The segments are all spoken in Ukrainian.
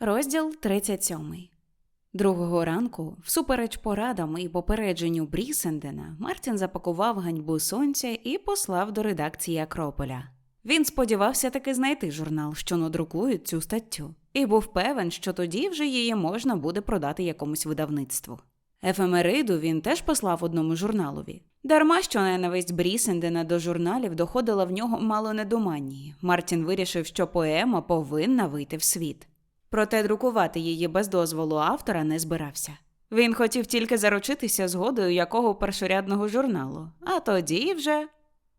Розділ 37. Другого ранку, всупереч порадам і попередженню Брісендена, Мартін запакував ганьбу сонця і послав до редакції Акрополя. Він сподівався таки знайти журнал, що надрукують цю статтю, і був певен, що тоді вже її можна буде продати якомусь видавництву. Ефемериду він теж послав одному журналові. Дарма що ненависть Брісендена до журналів доходила в нього мало не до манії. Мартін вирішив, що поема повинна вийти в світ. Проте друкувати її без дозволу автора не збирався. Він хотів тільки заручитися згодою якого першорядного журналу, а тоді вже,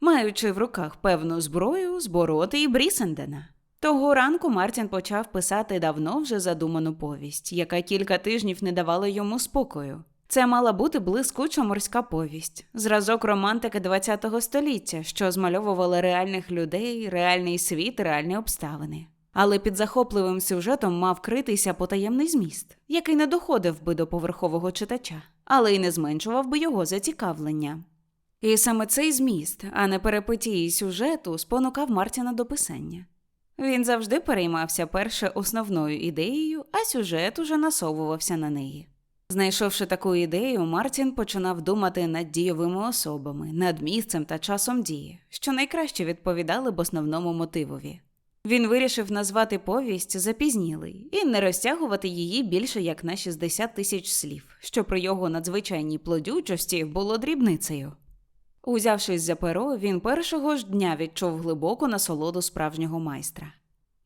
маючи в руках певну зброю, збороти і Брісендена. Того ранку Мартін почав писати давно вже задуману повість, яка кілька тижнів не давала йому спокою. Це мала бути блискуча морська повість, зразок романтики ХХ століття, що змальовувала реальних людей, реальний світ, реальні обставини. Але під захопливим сюжетом мав критися потаємний зміст, який не доходив би до поверхового читача, але й не зменшував би його зацікавлення. І саме цей зміст, а не перепитії сюжету, спонукав Мартіна до писання. Він завжди переймався перше основною ідеєю, а сюжет уже насовувався на неї. Знайшовши таку ідею, Мартін починав думати над дійовими особами, над місцем та часом дії, що найкраще відповідали б основному мотивові. Він вирішив назвати повість запізнілий і не розтягувати її більше як на 60 тисяч слів, що при його надзвичайній плодючості було дрібницею. Узявшись за перо, він першого ж дня відчув глибоку насолоду справжнього майстра.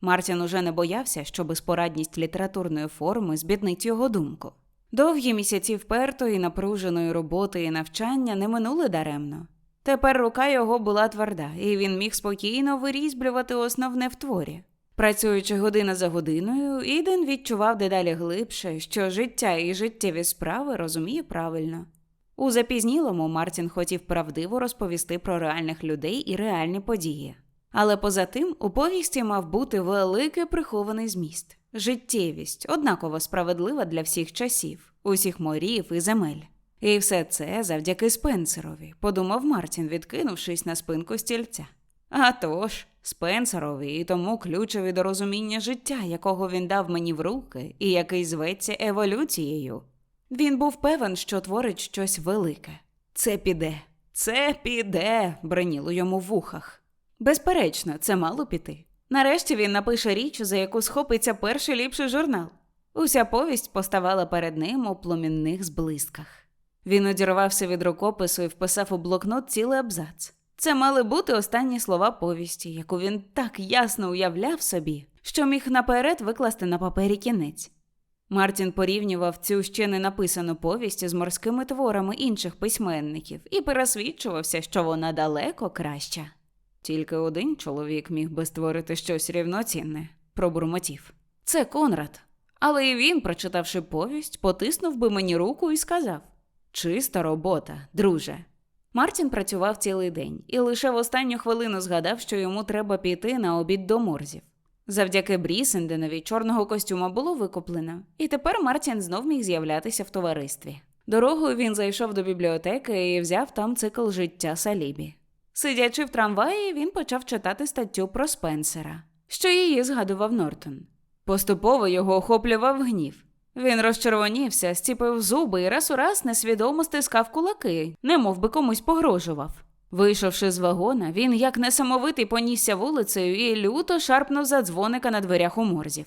Мартін уже не боявся, що безпорадність літературної форми збіднить його думку. Довгі місяці впертої, напруженої роботи і навчання не минули даремно. Тепер рука його була тверда, і він міг спокійно вирізблювати основне в творі. Працюючи година за годиною, Іден відчував дедалі глибше, що життя і життєві справи розуміє правильно. У запізнілому Мартін хотів правдиво розповісти про реальних людей і реальні події. Але поза тим у повісті мав бути великий прихований зміст, життєвість, однаково справедлива для всіх часів, усіх морів і земель. І все це завдяки Спенсерові, подумав Мартін, відкинувшись на спинку стільця. А тож, Спенсерові і тому ключові до розуміння життя, якого він дав мені в руки, і який зветься еволюцією. Він був певен, що творить щось велике. Це піде, це піде, бреніло йому в вухах. Безперечно, це мало піти. Нарешті він напише річ, за яку схопиться перший ліпший журнал. Уся повість поставала перед ним у пломінних зблисках. Він одірвався від рукопису і вписав у блокнот цілий абзац. Це мали бути останні слова повісті, яку він так ясно уявляв собі, що міг наперед викласти на папері кінець. Мартін порівнював цю ще не написану повість з морськими творами інших письменників і пересвідчувався, що вона далеко краща. Тільки один чоловік міг би створити щось рівноцінне, пробурмотів. Це Конрад. Але і він, прочитавши повість, потиснув би мені руку і сказав Чиста робота, друже. Мартін працював цілий день і лише в останню хвилину згадав, що йому треба піти на обід до морзів. Завдяки Брісенденові чорного костюма було викуплено, і тепер Мартін знов міг з'являтися в товаристві. Дорогою він зайшов до бібліотеки і взяв там цикл життя Салібі. Сидячи в трамваї, він почав читати статтю про Спенсера, що її згадував Нортон. Поступово його охоплював гнів. Він розчервонівся, стіпив зуби і раз у раз несвідомо стискав кулаки, немов би комусь погрожував. Вийшовши з вагона, він, як несамовитий, понісся вулицею і люто шарпнув за дзвоника на дверях у морзів.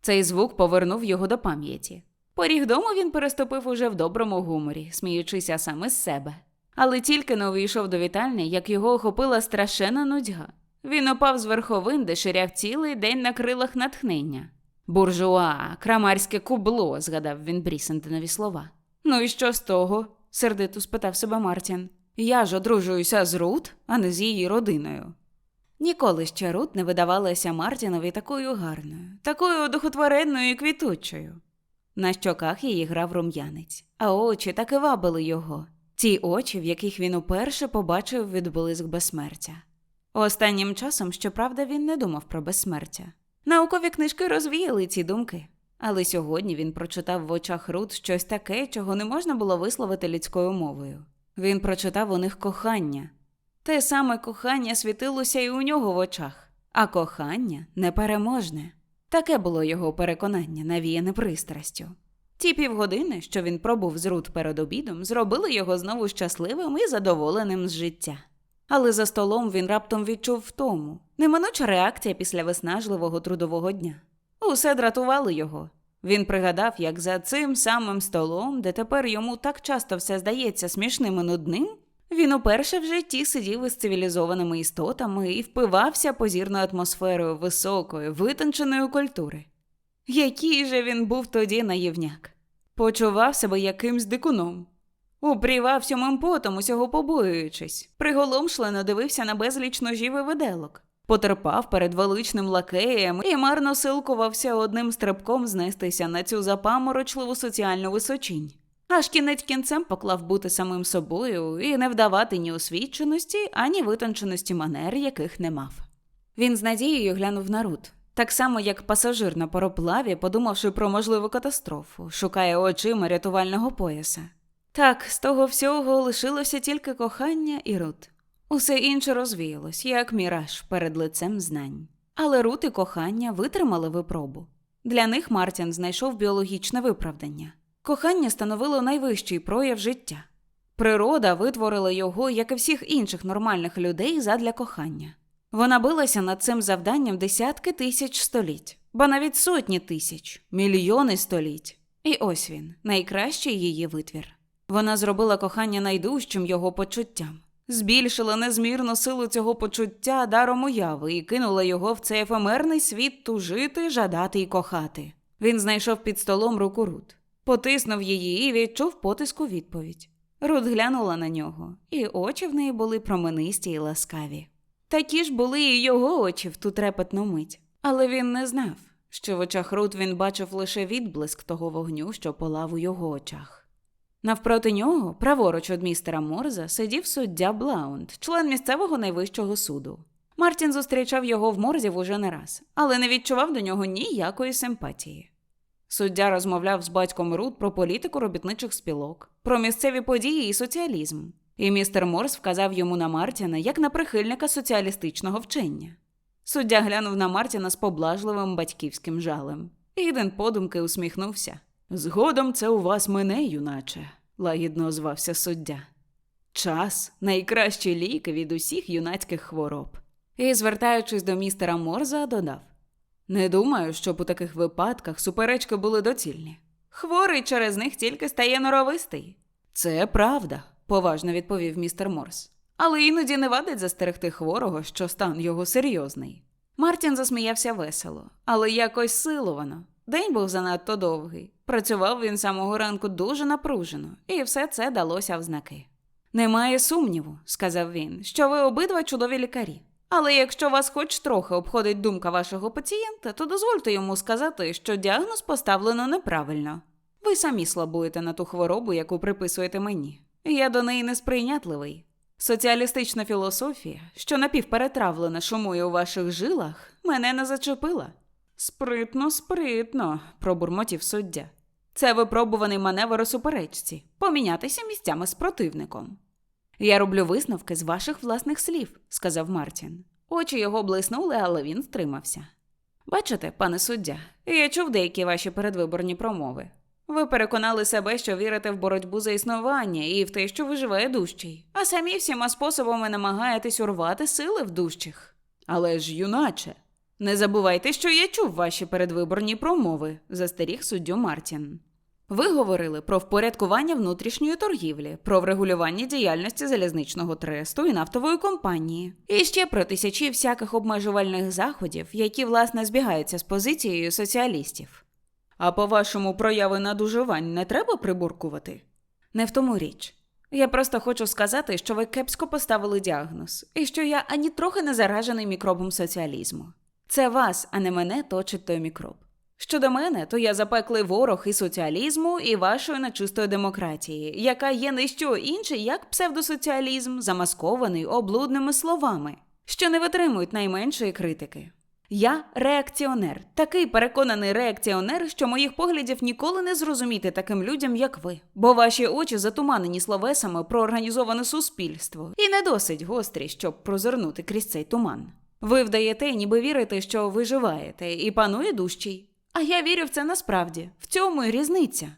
Цей звук повернув його до пам'яті. Поріг дому він переступив уже в доброму гуморі, сміючися саме з себе. Але тільки не увійшов до вітальні, як його охопила страшенна нудьга. Він упав з верховин, де ширяв цілий день на крилах натхнення. Буржуа, крамарське кубло, згадав він Брісентинові слова. Ну і що з того? сердито спитав себе Мартін. Я ж одружуюся з Рут, а не з її родиною. Ніколи ще Рут не видавалася Мартінові такою гарною, такою одухотворенною і квітучою. На щоках її грав рум'янець, а очі так і вабили його. Ті очі, в яких він уперше побачив відблиск безсмертя. Останнім часом, щоправда, він не думав про безсмертя. Наукові книжки розвіяли ці думки, але сьогодні він прочитав в очах Рут щось таке, чого не можна було висловити людською мовою. Він прочитав у них кохання. Те саме кохання світилося і у нього в очах, а кохання непереможне. Таке було його переконання, навіяне пристрастю. Ті півгодини, що він пробув з Рут перед обідом, зробили його знову щасливим і задоволеним з життя. Але за столом він раптом відчув втому, неминуча реакція після виснажливого трудового дня. Усе дратувало його. Він пригадав, як за цим самим столом, де тепер йому так часто все здається смішним і нудним, він уперше в житті сидів із цивілізованими істотами і впивався позірною атмосферою високої, витонченої культури. Який же він був тоді наївняк? Почував себе якимсь дикуном. Упрівав сьомим потом, усього побоюючись, приголомшлено дивився на безліч ножів і виделок, потерпав перед величним лакеєм і марно силкувався одним стрибком знестися на цю запаморочливу соціальну височінь. Аж кінець кінцем поклав бути самим собою і не вдавати ні освіченості, ані витонченості манер, яких не мав. Він з надією глянув на Рут, так само, як пасажир на пароплаві, подумавши про можливу катастрофу, шукає очима рятувального пояса. Так, з того всього лишилося тільки кохання і Рут. Усе інше розвіялось, як міраж перед лицем знань. Але Рут і кохання витримали випробу. Для них Мартін знайшов біологічне виправдання. Кохання становило найвищий прояв життя. Природа витворила його, як і всіх інших нормальних людей, задля кохання. Вона билася над цим завданням десятки тисяч століть, ба навіть сотні тисяч, мільйони століть. І ось він, найкращий її витвір. Вона зробила кохання найдужчим його почуттям, збільшила незмірну силу цього почуття даром уяви і кинула його в цей ефемерний світ тужити, жадати і кохати. Він знайшов під столом руку Рут, потиснув її і відчув потиску відповідь. Рут глянула на нього, і очі в неї були променисті й ласкаві. Такі ж були і його очі в ту трепетну мить, але він не знав, що в очах Рут він бачив лише відблиск того вогню, що палав у його очах. Навпроти нього, праворуч від містера Морза, сидів суддя Блаунд, член місцевого найвищого суду. Мартін зустрічав його в Морзів уже не раз, але не відчував до нього ніякої симпатії. Суддя розмовляв з батьком Рут про політику робітничих спілок, про місцеві події і соціалізм. І містер Морс вказав йому на Мартіна як на прихильника соціалістичного вчення. Суддя глянув на Мартіна з поблажливим батьківським жалем. Іден подумки усміхнувся. Згодом це у вас мине, юначе, лагідно озвався суддя. Час найкращі ліки від усіх юнацьких хвороб. І, звертаючись до містера Морза, додав: Не думаю, щоб у таких випадках суперечки були доцільні. Хворий через них тільки стає норовистий. Це правда, поважно відповів містер Морс. Але іноді не вадить застерегти хворого, що стан його серйозний. Мартін засміявся весело, але якось силовано. День був занадто довгий. Працював він самого ранку дуже напружено, і все це далося в знаки. Немає сумніву, сказав він, що ви обидва чудові лікарі. Але якщо вас хоч трохи обходить думка вашого пацієнта, то дозвольте йому сказати, що діагноз поставлено неправильно. Ви самі слабуєте на ту хворобу, яку приписуєте мені. Я до неї несприйнятливий. Соціалістична філософія, що напівперетравлена шумує у ваших жилах, мене не зачепила. Спритно, спритно, пробурмотів суддя. Це випробуваний маневр у суперечці помінятися місцями з противником. Я роблю висновки з ваших власних слів, сказав Мартін. Очі його блиснули, але він стримався. Бачите, пане суддя, я чув деякі ваші передвиборні промови. Ви переконали себе, що вірите в боротьбу за існування і в те, що виживає дужчий, а самі всіма способами намагаєтесь урвати сили в дужчих. Але ж, юначе, не забувайте, що я чув ваші передвиборні промови, застеріг суддю Мартін. Ви говорили про впорядкування внутрішньої торгівлі, про врегулювання діяльності залізничного тресту і нафтової компанії, і ще про тисячі всяких обмежувальних заходів, які власне збігаються з позицією соціалістів. А по вашому прояви надуживань не треба прибуркувати? Не в тому річ. Я просто хочу сказати, що ви кепсько поставили діагноз, і що я ані трохи не заражений мікробом соціалізму. Це вас, а не мене, точить той мікроб. Щодо мене, то я запеклий ворог і соціалізму, і вашої нечистої демократії, яка є не що інше, як псевдосоціалізм, замаскований облудними словами, що не витримують найменшої критики. Я реакціонер, такий переконаний реакціонер, що моїх поглядів ніколи не зрозуміти таким людям, як ви, бо ваші очі затуманені словесами про організоване суспільство, і не досить гострі, щоб прозирнути крізь цей туман. Ви вдаєте, ніби вірите, що виживаєте, і панує дужчий. А я вірю в це насправді. В цьому і різниця.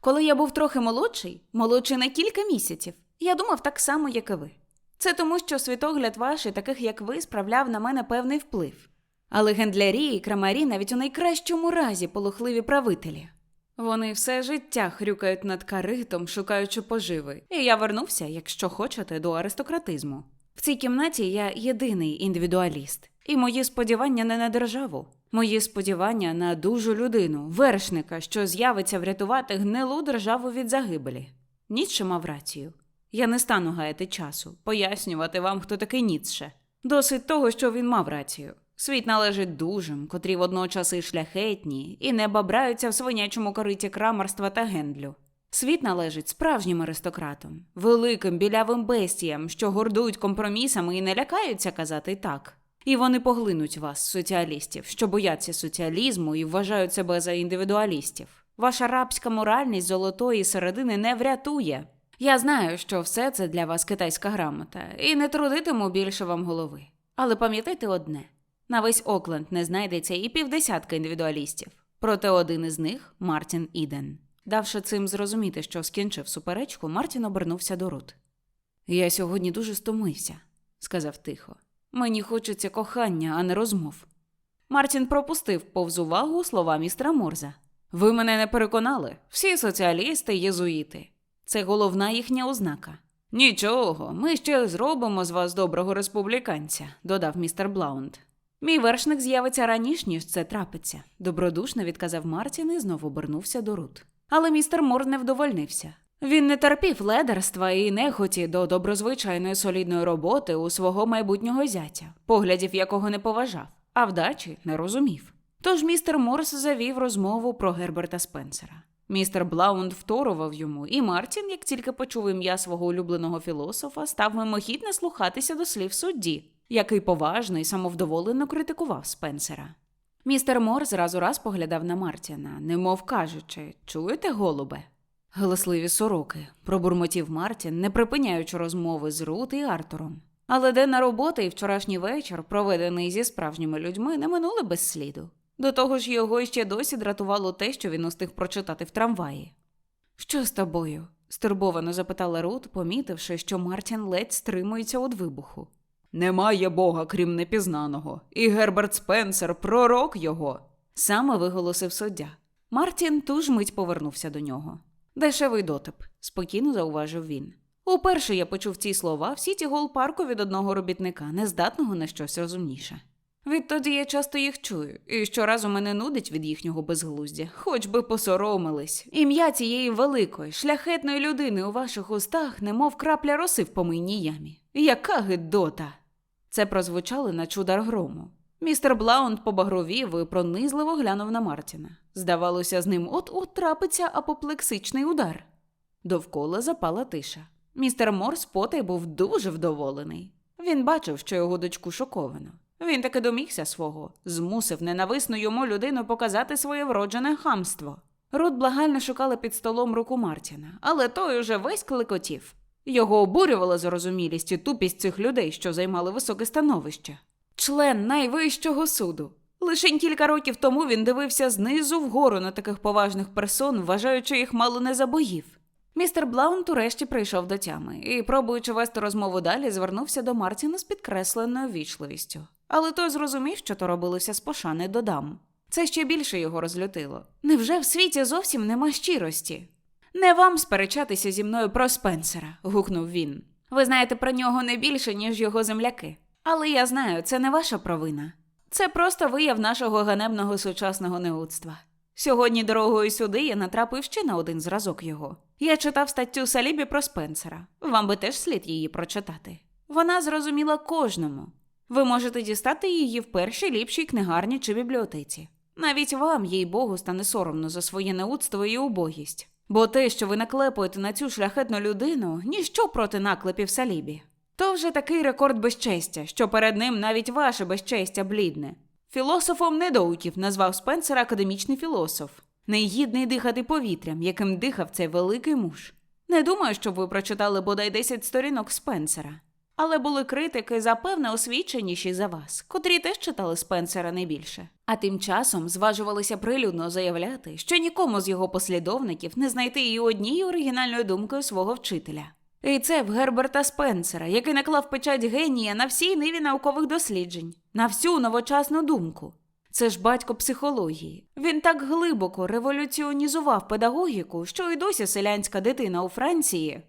Коли я був трохи молодший, молодший на кілька місяців, я думав так само, як і ви. Це тому, що світогляд ваш і таких, як ви, справляв на мене певний вплив. Але гендлярі і крамарі навіть у найкращому разі полохливі правителі. Вони все життя хрюкають над каритом, шукаючи поживи, і я вернувся, якщо хочете, до аристократизму. В цій кімнаті я єдиний індивідуаліст, і мої сподівання не на державу. Мої сподівання на дужу людину, вершника, що з'явиться врятувати гнилу державу від загибелі. Ніцше мав рацію. Я не стану гаяти часу, пояснювати вам, хто такий Ніцше. Досить того, що він мав рацію. Світ належить дужим, котрі водночас і шляхетні, і не бабраються в свинячому кориті крамарства та гендлю. Світ належить справжнім аристократам, великим білявим бестіям, що гордують компромісами і не лякаються казати так. І вони поглинуть вас, соціалістів, що бояться соціалізму і вважають себе за індивідуалістів. Ваша рабська моральність золотої середини не врятує. Я знаю, що все це для вас китайська грамота, і не трудитиму більше вам голови. Але пам'ятайте одне: на весь Окленд не знайдеться і півдесятка індивідуалістів. Проте один із них Мартін Іден. Давши цим зрозуміти, що скінчив суперечку, Мартін обернувся до Рут. Я сьогодні дуже стомився, сказав тихо. Мені хочеться кохання, а не розмов. Мартін пропустив повз увагу слова містера Морза. Ви мене не переконали. Всі соціалісти єзуїти. Це головна їхня ознака. Нічого, ми ще зробимо з вас доброго республіканця, додав містер Блаунд. Мій вершник з'явиться раніше, ніж це трапиться, добродушно відказав Мартін і знову обернувся до Рут. Але містер Мор не вдовольнився. Він не терпів ледерства і нехоті до доброзвичайної солідної роботи у свого майбутнього зятя, поглядів якого не поважав, а вдачі не розумів. Тож містер Морс завів розмову про Герберта Спенсера. Містер Блаунд вторував йому, і Мартін, як тільки почув ім'я свого улюбленого філософа, став мимохідь наслухатися до слів судді, який поважно і самовдоволено критикував Спенсера. Містер Мор зразу раз поглядав на Мартіна, немов кажучи чуєте, голубе? Галасливі сороки, пробурмотів Мартін, не припиняючи розмови з Рут і Артуром. Але денна робота і вчорашній вечір, проведений зі справжніми людьми, не минули без сліду. До того ж, його іще досі дратувало те, що він устиг прочитати в трамваї. Що з тобою? стурбовано запитала Рут, помітивши, що Мартін ледь стримується від вибуху. Немає бога, крім непізнаного, і Герберт Спенсер, пророк його, саме виголосив суддя. Мартін ту ж мить повернувся до нього. Дешевий дотип, спокійно зауважив він. Уперше я почув ці слова в сіті гол парку від одного робітника, нездатного на щось розумніше. Відтоді я часто їх чую, і щоразу мене нудить від їхнього безглуздя, хоч би посоромились. Ім'я цієї великої, шляхетної людини у ваших устах, немов крапля роси в помийній ямі. Яка гидота! Це прозвучало на чудар грому. Містер Блаунд побагровів і пронизливо глянув на Мартіна. Здавалося, з ним от-от трапиться апоплексичний удар. Довкола запала тиша. Містер Морс потай був дуже вдоволений. Він бачив, що його дочку шоковано. Він таки домігся свого, змусив ненависну йому людину показати своє вроджене хамство. Рут благально шукала під столом руку Мартіна, але той уже весь клекотів. Його обурювала зарозумілість і тупість цих людей, що займали високе становище. Член найвищого суду. Лишень кілька років тому він дивився знизу вгору на таких поважних персон, вважаючи їх мало не за боїв. Містер Блаунт урешті прийшов до тями і, пробуючи вести розмову далі, звернувся до Мартіна з підкресленою вічливістю. Але той зрозумів, що то робилося з пошани до дам. Це ще більше його розлютило. Невже в світі зовсім нема щирості? Не вам сперечатися зі мною про Спенсера, гукнув він. Ви знаєте про нього не більше, ніж його земляки. Але я знаю, це не ваша провина. Це просто вияв нашого ганебного сучасного неудства. Сьогодні дорогою сюди я натрапив ще на один зразок його. Я читав статтю Салібі про Спенсера. Вам би теж слід її прочитати. Вона зрозуміла кожному. Ви можете дістати її в першій ліпшій книгарні чи бібліотеці. Навіть вам, їй Богу, стане соромно за своє неудство і убогість. Бо те, що ви наклепуєте на цю шляхетну людину, ніщо проти наклепів Салібі. То вже такий рекорд безчестя, що перед ним навіть ваше безчестя блідне. Філософом недоуків назвав Спенсера академічний філософ, негідний дихати повітрям, яким дихав цей великий муж. Не думаю, щоб ви прочитали бодай 10 сторінок Спенсера. Але були критики, запевне, освіченіші за вас, котрі теж читали Спенсера не більше. А тим часом зважувалися прилюдно заявляти, що нікому з його послідовників не знайти і однієї оригінальної думкою свого вчителя. І це в Герберта Спенсера, який наклав печать генія на всій ниві наукових досліджень, на всю новочасну думку. Це ж батько психології. Він так глибоко революціонізував педагогіку, що й досі селянська дитина у Франції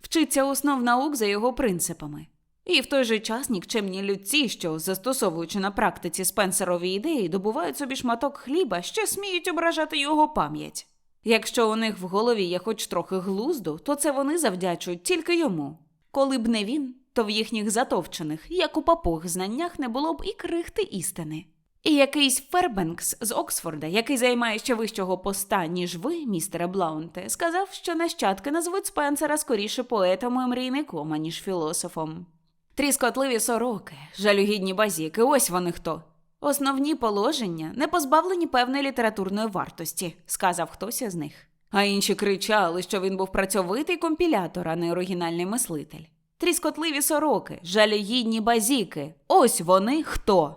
вчиться основ наук за його принципами. І в той же час нікчемні людці, що, застосовуючи на практиці Спенсерові ідеї, добувають собі шматок хліба, ще сміють ображати його пам'ять. Якщо у них в голові є хоч трохи глузду, то це вони завдячують тільки йому. Коли б не він, то в їхніх затовчених, як у папуг, знаннях не було б і крихти істини. І якийсь Фербенкс з Оксфорда, який займає ще вищого поста, ніж ви, містере Блаунте, сказав, що нащадки назвуть Спенсера скоріше поетом і мрійником, аніж філософом. Тріскотливі сороки, жалюгідні базіки, ось вони хто. Основні положення не позбавлені певної літературної вартості, сказав хтось із них. А інші кричали, що він був працьовитий компілятор, а не оригінальний мислитель. Тріскотливі сороки, жалюгідні базіки. Ось вони хто.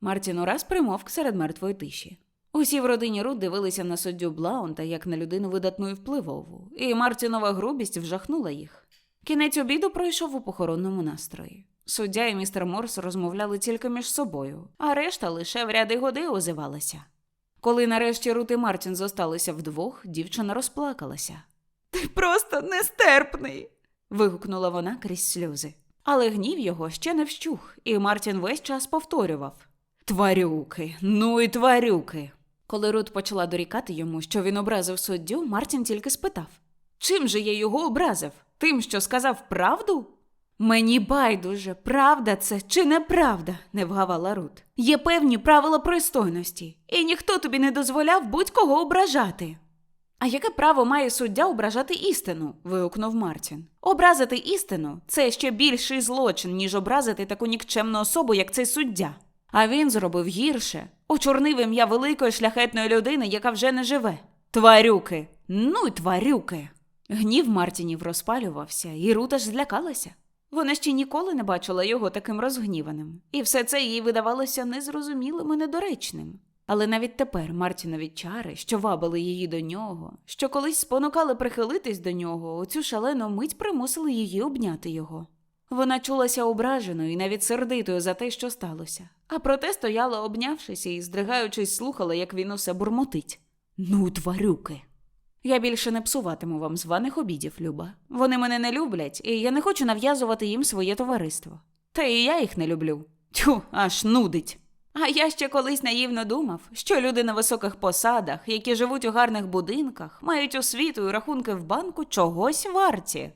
Мартін ураз примовк серед мертвої тиші. Усі в родині Рут дивилися на суддю Блаунта як на людину видатну і впливову, і Мартінова грубість вжахнула їх. Кінець обіду пройшов у похоронному настрої. Суддя і містер Морс розмовляли тільки між собою, а решта лише в ряди годи озивалася. Коли нарешті Рут і Мартін зосталися вдвох, дівчина розплакалася. Ти просто нестерпний. вигукнула вона крізь сльози. Але гнів його ще не вщух, і Мартін весь час повторював Тварюки, ну і тварюки. Коли Рут почала дорікати йому, що він образив суддю, Мартін тільки спитав Чим же я його образив? Тим, що сказав правду? Мені байдуже, правда це чи неправда, не вгавала Рут. Є певні правила пристойності, і ніхто тобі не дозволяв будь-кого ображати. А яке право має суддя ображати істину? вигукнув Мартін. Образити істину це ще більший злочин, ніж образити таку нікчемну особу, як цей суддя. А він зробив гірше, очорнив ім'я великої шляхетної людини, яка вже не живе. Тварюки, ну й тварюки. Гнів Мартінів розпалювався, і Рута ж злякалася. Вона ще ніколи не бачила його таким розгніваним, і все це їй видавалося незрозумілим і недоречним. Але навіть тепер Мартінові чари, що вабили її до нього, що колись спонукали прихилитись до нього, у цю шалену мить примусили її обняти його. Вона чулася ображеною і навіть сердитою за те, що сталося, а проте стояла, обнявшися і, здригаючись, слухала, як він усе бурмотить. Ну, тварюки. Я більше не псуватиму вам званих обідів, Люба. Вони мене не люблять, і я не хочу нав'язувати їм своє товариство. Та і я їх не люблю. Тю, аж нудить. А я ще колись наївно думав, що люди на високих посадах, які живуть у гарних будинках, мають освіту і рахунки в банку чогось варті.